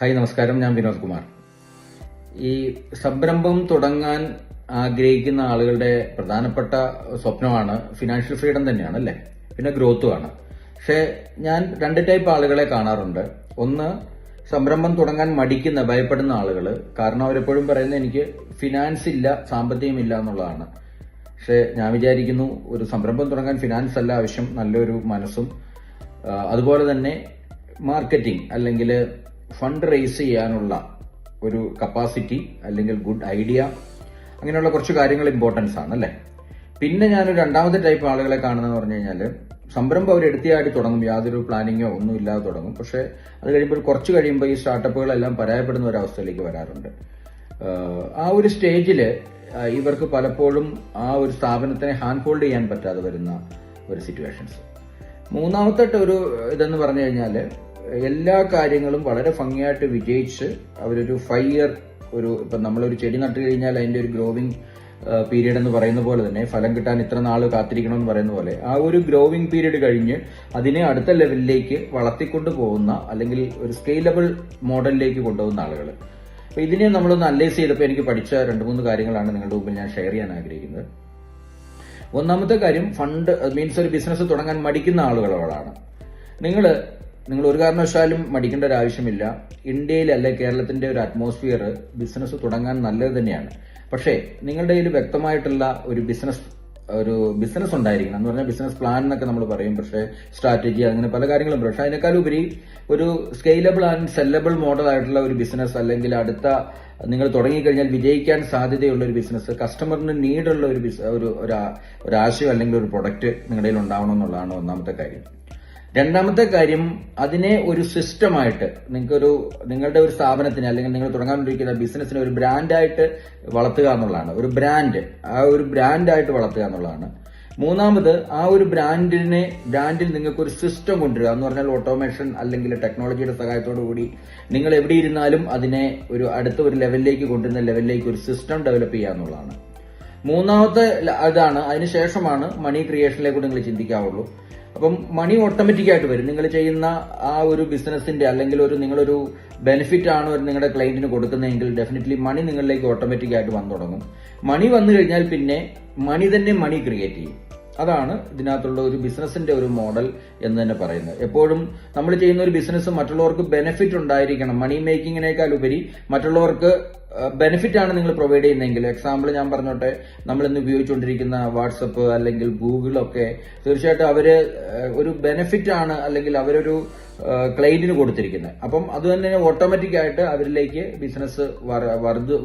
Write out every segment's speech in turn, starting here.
Hi നമസ്കാരം. ഞാൻ വിനോദ് കുമാർ. ഈ സംരംഭം തുടങ്ങാൻ ആഗ്രഹിക്കുന്ന ആളുകളുടെ പ്രധാനപ്പെട്ട സ്വപ്നമാണ് ഫിനാൻഷ്യൽ ഫ്രീഡം തന്നെയാണ് അല്ലേ? പിന്നെ ഗ്രോത്തുമാണ് പക്ഷേ ഞാൻ രണ്ട് ടൈപ്പ് ആളുകളെ കാണാറുണ്ട്. ഒന്ന് സംരംഭം തുടങ്ങാൻ മടിക്കുന്ന ഭയപ്പെടുന്ന ആളുകൾ കാരണം അവരെപ്പോഴും പറയുന്നത് എനിക്ക് ഫിനാൻസ് ഇല്ല സാമ്പത്തികം ഇല്ല എന്നുള്ളതാണ്. പക്ഷേ ഞാൻ വിചാരിക്കുന്നു ഒരു സംരംഭം തുടങ്ങാൻ ഫിനാൻസ് അല്ല ആവശ്യം നല്ലൊരു മനസ്സും. അതുപോലെ തന്നെ മാർക്കറ്റിംഗ് അല്ലെങ്കിൽ ഫണ്ട് റേസ് ചെയ്യാനുള്ള ഒരു കപ്പാസിറ്റി അല്ലെങ്കിൽ ഗുഡ് ഐഡിയ അങ്ങനെയുള്ള കുറച്ച് കാര്യങ്ങൾ ഇമ്പോർട്ടൻസ് ആണ് അല്ലേ? പിന്നെ ഞാനൊരു രണ്ടാമത്തെ ടൈപ്പ് ആളുകളെ കാണുന്നതെന്ന് പറഞ്ഞു കഴിഞ്ഞാൽ സംരംഭം അവർ എടുത്തിയായിട്ട് തുടങ്ങും. യാതൊരു പ്ലാനിങ്ങോ ഒന്നും ഇല്ലാതെ തുടങ്ങും. പക്ഷേ അത് കഴിയുമ്പോൾ കുറച്ച് കഴിയുമ്പോൾ ഈ സ്റ്റാർട്ടപ്പുകളെല്ലാം പരാജയപ്പെടുന്ന ഒരു അവസ്ഥയിലേക്ക് വരാറുണ്ട്. ആ ഒരു സ്റ്റേജിൽ ഇവർക്ക് പലപ്പോഴും ആ ഒരു സ്ഥാപനത്തിനെ ഹാൻഡ് ഹോൾഡ് ചെയ്യാൻ പറ്റാതെ വരുന്ന ഒരു സിറ്റുവേഷൻസ് മൂന്നാമത്തെ ഒരു ഇതെന്ന് പറഞ്ഞു കഴിഞ്ഞാൽ എല്ലാ കാര്യങ്ങളും വളരെ ഭംഗിയായിട്ട് വിജയിച്ച് അവരൊരു ഫൈവ് ഇയർ ഒരു ഇപ്പം നമ്മളൊരു ചെടി നട്ടു കഴിഞ്ഞാൽ അതിന്റെ ഒരു ഗ്രോവിങ് പീരീഡ് എന്ന് പറയുന്ന പോലെ തന്നെ ഫലം കിട്ടാൻ ഇത്ര നാൾ കാത്തിരിക്കണം എന്ന് പറയുന്ന പോലെ ആ ഒരു ഗ്രോവിങ് പീരീഡ് കഴിഞ്ഞ് അതിനെ അടുത്ത ലെവലിലേക്ക് വളർത്തിക്കൊണ്ട് പോകുന്ന അല്ലെങ്കിൽ ഒരു സ്കെയിലബിൾ മോഡലിലേക്ക് കൊണ്ടുപോകുന്ന ആളുകൾ അപ്പൊ ഇതിനെ നമ്മളൊന്ന് അനലൈസ് ചെയ്തപ്പോൾ എനിക്ക് പഠിച്ച രണ്ട് മൂന്ന് കാര്യങ്ങളാണ് നിങ്ങളുടെ മുമ്പിൽ ഞാൻ ഷെയർ ചെയ്യാൻ ആഗ്രഹിക്കുന്നത്. ഒന്നാമത്തെ കാര്യം ഫണ്ട് മീൻസ് ഒരു ബിസിനസ് തുടങ്ങാൻ മടിക്കുന്ന ആളുകളോടാണ് നിങ്ങൾ നിങ്ങൾ ഒരു കാരണവശാലും മടിക്കേണ്ട ഒരു ആവശ്യമില്ല. ഇന്ത്യയിൽ അല്ലെ കേരളത്തിന്റെ ഒരു അറ്റ്മോസ്ഫിയർ ബിസിനസ് തുടങ്ങാൻ നല്ലത് തന്നെയാണ്. പക്ഷേ നിങ്ങളുടെ കയ്യിൽ വ്യക്തമായിട്ടുള്ള ഒരു ബിസിനസ് ഒരു ബിസിനസ് ഉണ്ടായിരിക്കണം. എന്ന് പറഞ്ഞാൽ ബിസിനസ് പ്ലാൻ എന്നൊക്കെ നമ്മൾ പറയും. പക്ഷേ സ്ട്രാറ്റജി അങ്ങനെ പല കാര്യങ്ങളും. പക്ഷേ അതിനേക്കാൾ ഉപരി ഒരു സ്കെയിലബിൾ ആൻഡ് സെല്ലബിൾ മോഡൽ ആയിട്ടുള്ള ഒരു ബിസിനസ് അല്ലെങ്കിൽ അടുത്ത നിങ്ങൾ തുടങ്ങിക്കഴിഞ്ഞാൽ വിജയിക്കാൻ സാധ്യതയുള്ള ഒരു ബിസിനസ് കസ്റ്റമറിന് നീഡുള്ള ഒരു ഒരു ഒരു ആശയം അല്ലെങ്കിൽ ഒരു പ്രൊഡക്റ്റ് നിങ്ങളുടെ കയ്യിൽ ഉണ്ടാവണം എന്നുള്ളതാണ് ഒന്നാമത്തെ കാര്യം. രണ്ടാമത്തെ കാര്യം അതിനെ ഒരു സിസ്റ്റമായിട്ട് നിങ്ങൾക്കൊരു നിങ്ങളുടെ ഒരു സ്ഥാപനത്തിന് അല്ലെങ്കിൽ നിങ്ങൾ തുടങ്ങാനിരിക്കുന്ന ബിസിനസ്സിനെ ഒരു ബ്രാൻഡായിട്ട് വളർത്തുക എന്നുള്ളതാണ്. ഒരു ബ്രാൻഡ് ആ ഒരു ബ്രാൻഡായിട്ട് വളർത്തുക എന്നുള്ളതാണ്. മൂന്നാമത് ആ ഒരു ബ്രാൻഡിനെ ബ്രാൻഡിൽ നിങ്ങൾക്ക് ഒരു സിസ്റ്റം കൊണ്ടുവരിക എന്ന് പറഞ്ഞാൽ ഓട്ടോമേഷൻ അല്ലെങ്കിൽ ടെക്നോളജിയുടെ സഹായത്തോടു കൂടി നിങ്ങൾ എവിടെ ഇരുന്നാലും അതിനെ ഒരു അടുത്ത ഒരു ലെവലിലേക്ക് കൊണ്ടുവരുന്ന ലെവലിലേക്ക് ഒരു സിസ്റ്റം ഡെവലപ്പ് ചെയ്യുക എന്നുള്ളതാണ്. മൂന്നാമത്തെ അതാണ്. അതിനുശേഷമാണ് മണി ക്രിയേഷനിലേക്ക് നിങ്ങൾ ചിന്തിക്കാവുള്ളൂ. അപ്പം മണി ഓട്ടോമാറ്റിക് ആയിട്ട് വരും. നിങ്ങൾ ചെയ്യുന്ന ആ ഒരു ബിസിനസിന്റെ അല്ലെങ്കിൽ ഒരു നിങ്ങളൊരു ബെനിഫിറ്റ് ആണ് നിങ്ങളുടെ ക്ലയന്റിന് കൊടുക്കുന്നതെങ്കിൽ ഡെഫിനറ്റ്ലി മണി നിങ്ങളിലേക്ക് ഓട്ടോമാറ്റിക് ആയിട്ട് വന്നു തുടങ്ങും. മണി വന്നു കഴിഞ്ഞാൽ പിന്നെ മണി തന്നെ മണി ക്രിയേറ്റ് ചെയ്യും. അതാണ് ഇതിനകത്തുള്ള ഒരു ബിസിനസിന്റെ ഒരു മോഡൽ എന്ന് തന്നെ പറയുന്നത്. എപ്പോഴും നമ്മൾ ചെയ്യുന്ന ഒരു ബിസിനസ് മറ്റുള്ളവർക്ക് ബെനിഫിറ്റ് ഉണ്ടായിരിക്കണം. മണി മേക്കിങ്ങിനേക്കാൾ ഉപരി മറ്റുള്ളവർക്ക് ബെനിഫിറ്റ് ആണ് നിങ്ങൾ പ്രൊവൈഡ് ചെയ്യുന്നതെങ്കിൽ. എക്സാമ്പിൾ ഞാൻ പറഞ്ഞോട്ടെ നമ്മൾ ഇന്ന് ഉപയോഗിച്ചുകൊണ്ടിരിക്കുന്ന വാട്സപ്പ് അല്ലെങ്കിൽ ഗൂഗിൾ ഒക്കെ തീർച്ചയായിട്ടും അവർ ഒരു ബെനിഫിറ്റ് ആണ് അല്ലെങ്കിൽ അവരൊരു ക്ലൈന്റിന് കൊടുത്തിരിക്കുന്നത്. അപ്പം അത് തന്നെ ഓട്ടോമാറ്റിക് ആയിട്ട് അവരിലേക്ക് ബിസിനസ്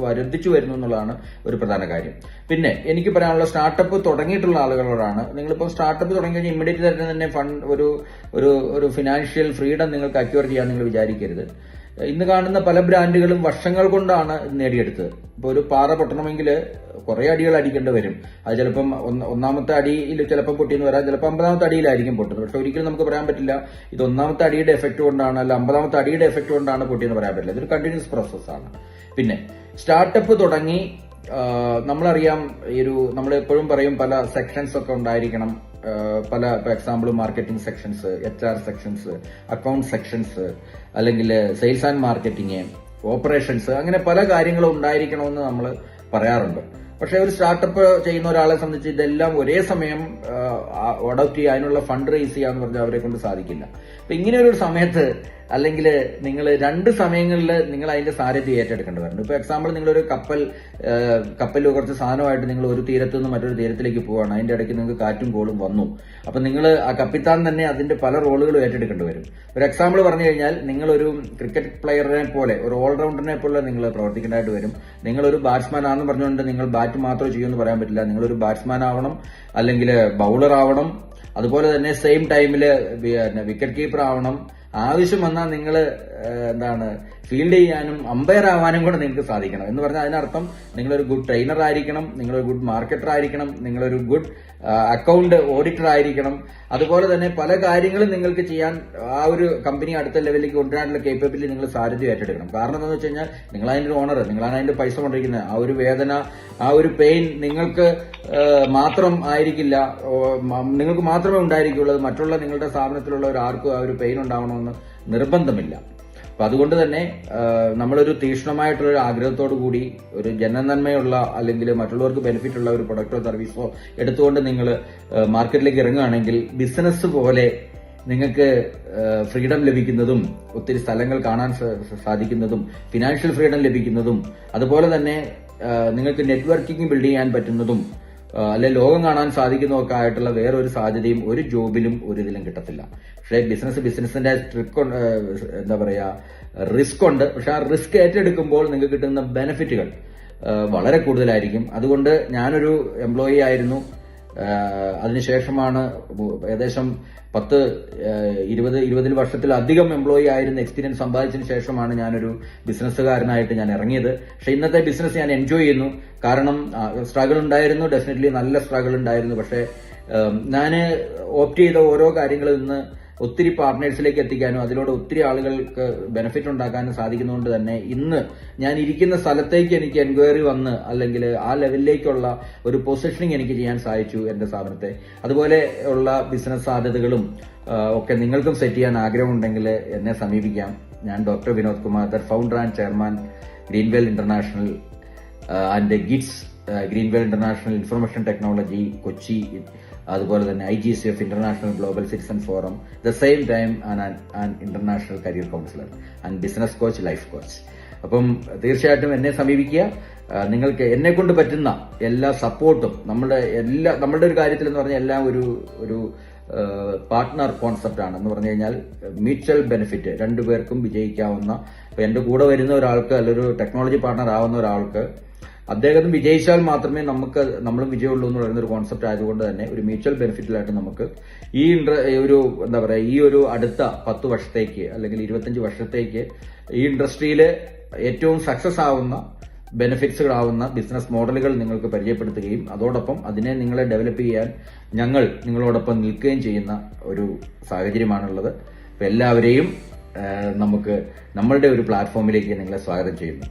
വർദ്ധിച്ചു വരുന്നു എന്നുള്ളതാണ് ഒരു പ്രധാന കാര്യം. പിന്നെ എനിക്ക് പറയാനുള്ള സ്റ്റാർട്ടപ്പ് തുടങ്ങിയിട്ടുള്ള ആളുകളോടാണ്. നിങ്ങളിപ്പോൾ സ്റ്റാർട്ടപ്പ് തുടങ്ങി കഴിഞ്ഞാൽ ഇമ്മീഡിയറ്റ് തന്നെ ഫണ്ട് ഒരു ഒരു ഫിനാൻഷ്യൽ ഫ്രീഡം നിങ്ങൾക്ക് അക്യൂർ ചെയ്യാൻ നിങ്ങൾ വിചാരിക്കരുത്. ഇന്ന് കാണുന്ന പല ബ്രാൻഡുകളും വർഷങ്ങൾ കൊണ്ടാണ് നേടിയെടുത്തത്. ഇപ്പോൾ ഒരു പാറ പൊട്ടണമെങ്കിൽ കുറേ അടികൾ അടിക്കേണ്ടി വരും. അത് ചിലപ്പം ഒന്ന് ഒന്നാമത്തെ അടിയിൽ ചിലപ്പം പൊട്ടിയെന്ന് വരാം. ചിലപ്പോൾ അമ്പതാമത്തെ അടിയിലായിരിക്കും പൊട്ടുന്നത്. പക്ഷെ ഒരിക്കലും നമുക്ക് പറയാൻ പറ്റില്ല. ഇത് ഒന്നാമത്തെ അടിയുടെ എഫക്റ്റ് കൊണ്ടാണ് അല്ല അമ്പതാമത്തെ അടിയുടെ എഫക്റ്റ് കൊണ്ടാണ് പൊട്ടിയെന്ന് പറയാൻ പറ്റില്ല. ഇതൊരു കണ്ടിന്യൂസ് പ്രോസസ്സാണ് പിന്നെ സ്റ്റാർട്ടപ്പ് തുടങ്ങി നമ്മളറിയാം ഈ ഒരു നമ്മൾ എപ്പോഴും പറയും പല സെക്ഷൻസ് ഒക്കെ ഉണ്ടായിരിക്കണം. പല ഇപ്പോൾ example marketing sections H R sections account sections അല്ലെങ്കിൽ സെയിൽസ് ആൻഡ് മാർക്കറ്റിംഗ് ഓപ്പറേഷൻസ് അങ്ങനെ പല കാര്യങ്ങളും ഉണ്ടായിരിക്കണമെന്ന് നമ്മൾ പറയാറുണ്ട്. പക്ഷേ ഒരു സ്റ്റാർട്ടപ്പ് ചെയ്യുന്ന ഒരാളെ സംബന്ധിച്ച് ഇതെല്ലാം ഒരേ സമയം അഡോപ്റ്റ് ചെയ്യുക അതിനുള്ള ഫണ്ട് റേസ് ചെയ്യാന്ന് പറഞ്ഞാൽ അവരെ കൊണ്ട് സാധിക്കില്ല. അപ്പൊ ഇങ്ങനെ ഒരു സമയത്ത് അല്ലെങ്കിൽ നിങ്ങൾ രണ്ട് സമയങ്ങളിൽ നിങ്ങൾ അതിന്റെ സാരഥ്യം ഏറ്റെടുക്കേണ്ടതുണ്ട് ഇപ്പൊ എക്സാമ്പിൾ നിങ്ങളൊരു കപ്പൽ കപ്പലിൽ കുറച്ച് സാധനമായിട്ട് നിങ്ങൾ ഒരു തീരത്തു നിന്ന് മറ്റൊരു തീരത്തിലേക്ക് പോവാണ്. അതിന്റെ ഇടയ്ക്ക് നിങ്ങൾക്ക് കാറ്റും കോളും വന്നു. അപ്പൊ നിങ്ങൾ ആ കപ്പിത്താൻ തന്നെ അതിന്റെ പല റോളുകളും ഏറ്റെടുക്കേണ്ടി വരും. ഒരു എക്സാമ്പിൾ പറഞ്ഞു കഴിഞ്ഞാൽ നിങ്ങളൊരു ക്രിക്കറ്റ് പ്ലെയറിനെ പോലെ ഒരു ഓൾറൗണ്ടറിനെ പോലെ നിങ്ങൾ പ്രവർത്തിക്കേണ്ടതായിട്ട് വരും. നിങ്ങളൊരു ബാറ്റ്സ്മാൻ ആണെന്ന് പറഞ്ഞുകൊണ്ട് നിങ്ങൾ ബാറ്റ് മാത്രമേ ചെയ്യൂ എന്ന് പറയാൻ പറ്റില്ല. നിങ്ങളൊരു ബാറ്റ്സ്മാൻ ആവണം. അല്ലെങ്കിൽ ബൗളർ ആവണം അതുപോലെ തന്നെ സെയിം ടൈമിൽ വിക്കറ്റ് കീപ്പർ ആവണം. ആവശ്യം വന്നാൽ നിങ്ങൾ എന്താണ് ഫീൽഡ് ചെയ്യാനും അമ്പയർ ആവാനും കൂടെ നിങ്ങൾക്ക് സാധിക്കണം. എന്ന് പറഞ്ഞാൽ അതിനർത്ഥം നിങ്ങളൊരു ഗുഡ് ട്രെയിനർ ആയിരിക്കണം നിങ്ങളൊരു ഗുഡ് മാർക്കറ്റർ ആയിരിക്കണം നിങ്ങളൊരു ഗുഡ് അക്കൗണ്ട് ഓഡിറ്റർ ആയിരിക്കണം. അതുപോലെ തന്നെ പല കാര്യങ്ങളും നിങ്ങൾക്ക് ചെയ്യാൻ ആ ഒരു കമ്പനി അടുത്ത ലെവലിലേക്ക് കൊണ്ടുവരാനുള്ള കേപ്പബിലിറ്റി നിങ്ങൾ സാരഥ്യം ഏറ്റെടുക്കണം. കാരണം എന്താണെന്ന് വെച്ച് കഴിഞ്ഞാൽ നിങ്ങൾ ഒരു ഓണർ നിങ്ങളാണ് അതിന്റെ പൈസ കൊണ്ടിരിക്കുന്നത്. ആ ഒരു വേദന ആ ഒരു പെയിൻ നിങ്ങൾക്ക് മാത്രം ആയിരിക്കില്ല. നിങ്ങൾക്ക് മാത്രമേ ഉണ്ടായിരിക്കുള്ളൂ. മറ്റുള്ള നിങ്ങളുടെ സ്ഥാപനത്തിലുള്ള ഒരു ആർക്കും ആ ഒരു പെയിൻ ഉണ്ടാവണമെന്ന് നിർബന്ധമില്ല. അപ്പൊ അതുകൊണ്ട് തന്നെ നമ്മളൊരു ഒരു ആഗ്രഹത്തോടു കൂടി ഒരു ജനനന്മയുള്ള അല്ലെങ്കിൽ മറ്റുള്ളവർക്ക് ബെനിഫിറ്റ് ഉള്ള ഒരു പ്രൊഡക്റ്റോ സർവീസോ എടുത്തുകൊണ്ട് നിങ്ങൾ മാർക്കറ്റിലേക്ക് ഇറങ്ങുകയാണെങ്കിൽ ബിസിനസ് പോലെ നിങ്ങൾക്ക് ഫ്രീഡം ലഭിക്കുന്നതും ഒത്തിരി സ്ഥലങ്ങൾ കാണാൻ സാധിക്കുന്നതും ഫിനാൻഷ്യൽ ഫ്രീഡം ലഭിക്കുന്നതും അതുപോലെ തന്നെ നിങ്ങൾക്ക് നെറ്റ്വർക്കിംഗ് ബിൽഡ് ചെയ്യാൻ പറ്റുന്നതും അല്ലെ ലോകം കാണാൻ സാധിക്കുന്നതൊക്കെ ആയിട്ടുള്ള വേറൊരു സാധ്യതയും ഒരു ജോബിലും ഒരു ഇതിലും കിട്ടത്തില്ല. പക്ഷേ ബിസിനസ് ബിസിനസിന്റെ ട്രിക്ക് എന്താ പറയാ റിസ്ക് ഉണ്ട്. പക്ഷെ ആ റിസ്ക് ഏറ്റെടുക്കുമ്പോൾ നിങ്ങൾക്ക് കിട്ടുന്ന ബെനിഫിറ്റുകൾ വളരെ കൂടുതലായിരിക്കും. അതുകൊണ്ട് ഞാനൊരു എംപ്ലോയി ആയിരുന്നു. അതിനുശേഷമാണ് ഏകദേശം പത്ത് ഇരുപത് ഇരുപതിൽ വർഷത്തിലധികം എംപ്ലോയി ആയിരുന്ന എക്സ്പീരിയൻസ് സമ്പാദിച്ചതിന് ശേഷമാണ് ഞാനൊരു ബിസിനസ്സുകാരനായിട്ട് ഞാൻ ഇറങ്ങിയത്. പക്ഷെ ഇന്നത്തെ ബിസിനസ് ഞാൻ എൻജോയ് ചെയ്യുന്നു. കാരണം സ്ട്രഗിൾ ഉണ്ടായിരുന്നു ഡെഫിനറ്റ്ലി നല്ല സ്ട്രഗിൾ ഉണ്ടായിരുന്നു. പക്ഷെ ഞാൻ ഓപ്റ്റ് ചെയ്ത ഓരോ കാര്യങ്ങളിൽ നിന്ന് ഒത്തിരി പാർട്ട്നേഴ്സിലേക്ക് എത്തിക്കാനും അതിലൂടെ ഒത്തിരി ആളുകൾക്ക് ബെനിഫിറ്റ് ഉണ്ടാക്കാനും സാധിക്കുന്നതുകൊണ്ട് തന്നെ ഇന്ന് ഞാൻ ഇരിക്കുന്ന സ്ഥലത്തേക്ക് എനിക്ക് എൻക്വയറി വന്ന് അല്ലെങ്കിൽ ആ ലെവലിലേക്കുള്ള ഒരു പൊസിഷനിങ് എനിക്ക് ചെയ്യാൻ സാധിച്ചു എന്റെ സ്ഥാപനത്തെ. അതുപോലെ ഉള്ള ബിസിനസ് സാധ്യതകളും ഒക്കെ നിങ്ങൾക്കും സെറ്റ് ചെയ്യാൻ ആഗ്രഹമുണ്ടെങ്കിൽ എന്നെ സമീപിക്കാം. ഞാൻ doctor Vinod Kumar the founder and chairman Greenwell International and GITS Greenwell International Information Technology Kochi അതുപോലെ തന്നെ I G C F International Global Citizen Forum the same time and international career counsellor and business coach life coach അപ്പം തീർച്ചയായിട്ടും എന്നെ സമീപിക്കുക. നിങ്ങൾക്ക് എന്നെ കൊണ്ട് പറ്റുന്ന എല്ലാ സപ്പോർട്ടും നമ്മുടെ എല്ലാ നമ്മളുടെ ഒരു കാര്യത്തിൽ എന്ന് പറഞ്ഞാൽ എല്ലാം ഒരു ഒരു പാർട്ട്ണർ ആണ്. എന്ന് പറഞ്ഞു കഴിഞ്ഞാൽ മ്യൂച്വൽ ബെനിഫിറ്റ് രണ്ടുപേർക്കും വിജയിക്കാവുന്ന എന്റെ കൂടെ വരുന്ന ഒരാൾക്ക് അല്ലെങ്കിൽ ഒരു ടെക്നോളജി പാർട്ണർ ആവുന്ന ഒരാൾക്ക് അദ്ദേഹം വിജയിച്ചാൽ മാത്രമേ നമുക്ക് നമ്മളും വിജയമുള്ളൂ എന്ന് പറയുന്ന ഒരു കോൺസെപ്റ്റ് ആയതുകൊണ്ട് തന്നെ ഒരു മ്യൂച്വൽ ബെനിഫിറ്റിലായിട്ട് നമുക്ക് ഈ ഒരു എന്താ പറയുക ഈ ഒരു അടുത്ത പത്ത് വർഷത്തേക്ക് അല്ലെങ്കിൽ ഇരുപത്തഞ്ച് വർഷത്തേക്ക് ഈ ഇൻഡസ്ട്രിയിൽ ഏറ്റവും സക്സസ് ആവുന്ന ബെനിഫിറ്റ്സുകളാവുന്ന ബിസിനസ് മോഡലുകൾ നിങ്ങൾക്ക് പരിചയപ്പെടുത്തുകയും അതോടൊപ്പം അതിനെ നിങ്ങളെ ഡെവലപ്പ് ചെയ്യാൻ ഞങ്ങൾ നിങ്ങളോടൊപ്പം നിൽക്കുകയും ചെയ്യുന്ന ഒരു സാഹചര്യമാണുള്ളത്. എല്ലാവരെയും നമുക്ക് നമ്മളുടെ ഒരു പ്ലാറ്റ്ഫോമിലേക്ക് നിങ്ങളെ സ്വാഗതം ചെയ്യുന്നു.